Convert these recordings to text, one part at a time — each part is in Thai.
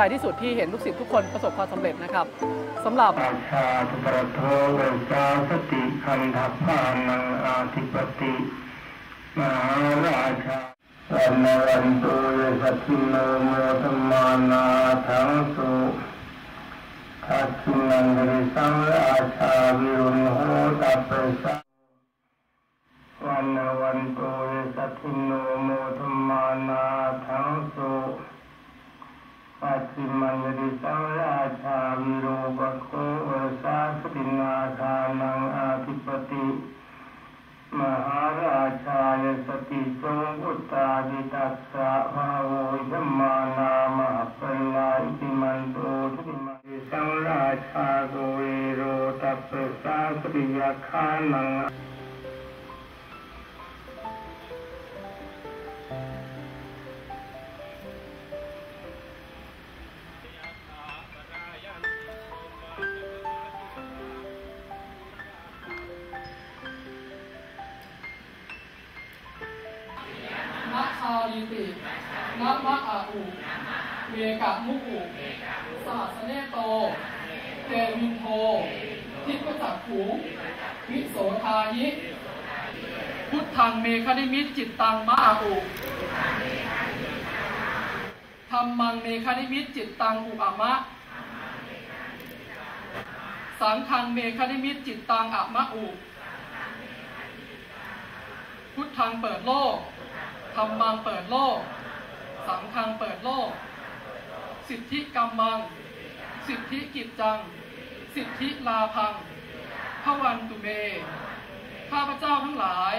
ใจที่สุดที่เห็นลูกศิษย์ทุกคนประสบความสำเร็จนะครับสำหรับชาธุปรโทเวสาสติคันทัพานังอาธิปติมหาราชาวันนวันตุยสัทิโนโมธมมานาทังสุทักินันตริสังราชาวิรุณโหตัปเสะวันนวันตุยสัทิโนโมธมมานา มันติสังราชาวิโรปโคเอสาสตินาคานังอาธิปติมหาราชายสติทรงอุตตาดิตัสสะภาโวยมานามหปลาอิติมันโตทิติมันติสังราชาโกเวโรตัปปะสาสติยาคานังิตินัมะอาอุเวกะมุอุสหัสเนโตเตวินโททิพจักขูวิโสทายิ พุทธังเมคณิมิตจิตตังมะอาอุธรรมังเมคณิมิตจิตตังอุอะมะ สังฆังเมคณิมิตจิตตังอะมะอุ พุทธังเปิดโลก ธรรมังเปิดโลก สังฆังเปิดโลก สิทธิกรรมัง สิทธิกิจจัง สิทธิลาพังพระวันตุเม ข้าพเจ้าทั้งหลาย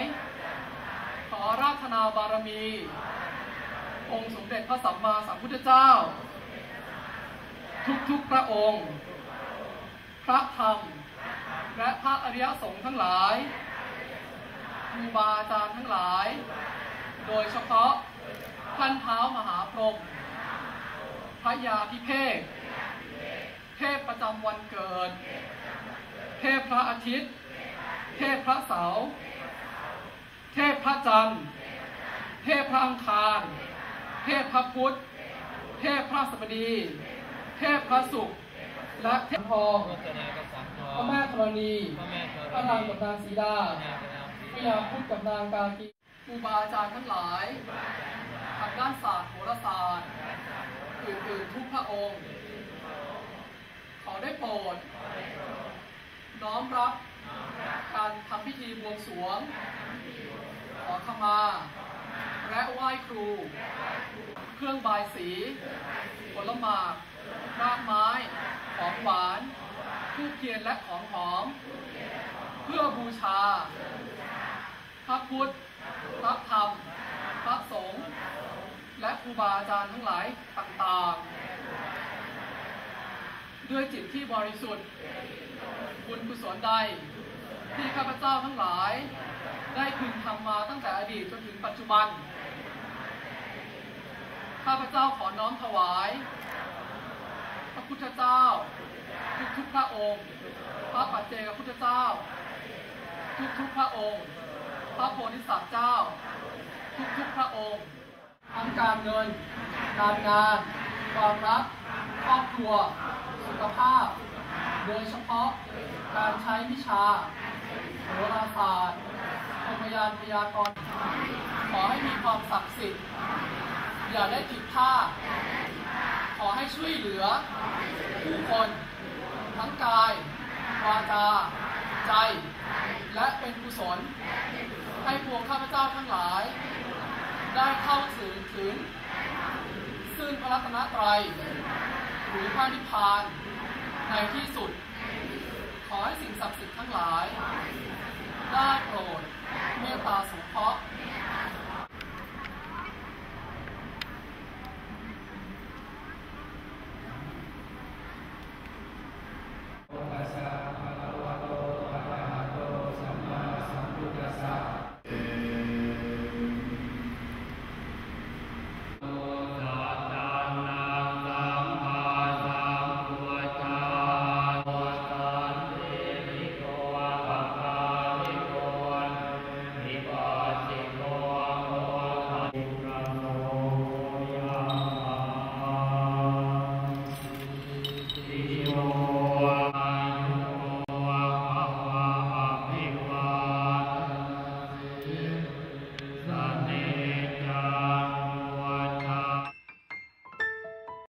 ขอราธนาบารมี องค์สมเด็จพระสัมมาสัมพุทธเจ้า ทุกๆพระองค์ พระธรรม และพระอริยสงฆ์ทั้งหลายครูบาอาจารย์ทั้งหลาย โดยเฉพาะท่านเท้ามหาพรหมพระยาพิเภกเทพประจำวันเกิด เทพพระอาทิตย์ เทพพระเสาร์เทพพระจันทร์ เทพพระอังคาร เทพพระพุธ เทพพระสบดี เทพพระศุกร์และเทพทองโฆษณากษัตริย์ทอพระงแม่ธรณีพระแม่ธรพระณีนางกับนางสีดาพระนางพระนางพยาพุทธกับนางกากีค รูบาอาจารย์ทั้งหลายทางด้านศาสตร์โหราศาสตร์อื่นๆทุกพระองค์ ขอได้โปรด น้อมรับการทำพิธีบวงสรวง ขอขมา และไหว้ครู เครื่องบายสีผลหมากรากไม้ ของหวานทูบเทียนและของหอม เพื่อบูชาพระพุทธ พระธรรม พระสงฆ์ และครูบาอาจารย์ทั้งหลายต่างๆ ด้วยจิตที่บริสุทธิ์ บุญกุศลใด ที่ข้าพเจ้าทั้งหลาย ได้พึงทำมาตั้งแต่อดีตจนถึงปัจจุบัน ข้าพเจ้าขอน้อมถวาย พระพุทธเจ้า ทุกๆพระองค์ พระปัจเจกพุทธเจ้า ทุกๆพระองค์ ระโพธิสัตว์เจ้า ทุกๆพระองค์ทั้งการเงิน การงาน ความรัก ครอบครัว สุขภาพ โดยเฉพาะการใช้วิชาโหราศาสตร์พมยานพยากรณ์ขอให้มีความศักดิ์สิทธิ์ อย่าได้ผิดพลาดขอให้ช่วยเหลือ ผู้คน ทั้งกาย วาจา ใจ และเป็นกุศล ให้พวกข้าพเจ้าทั้งหลาย ได้เข้าถึงถึง ซึ่งพระรัตนตรัยหรือพระนิพพานในที่สุด ขอให้สิ่งศักดิ์สิทธิ์ทั้งหลาย ได้โปรดเมตตาสงเคราะห์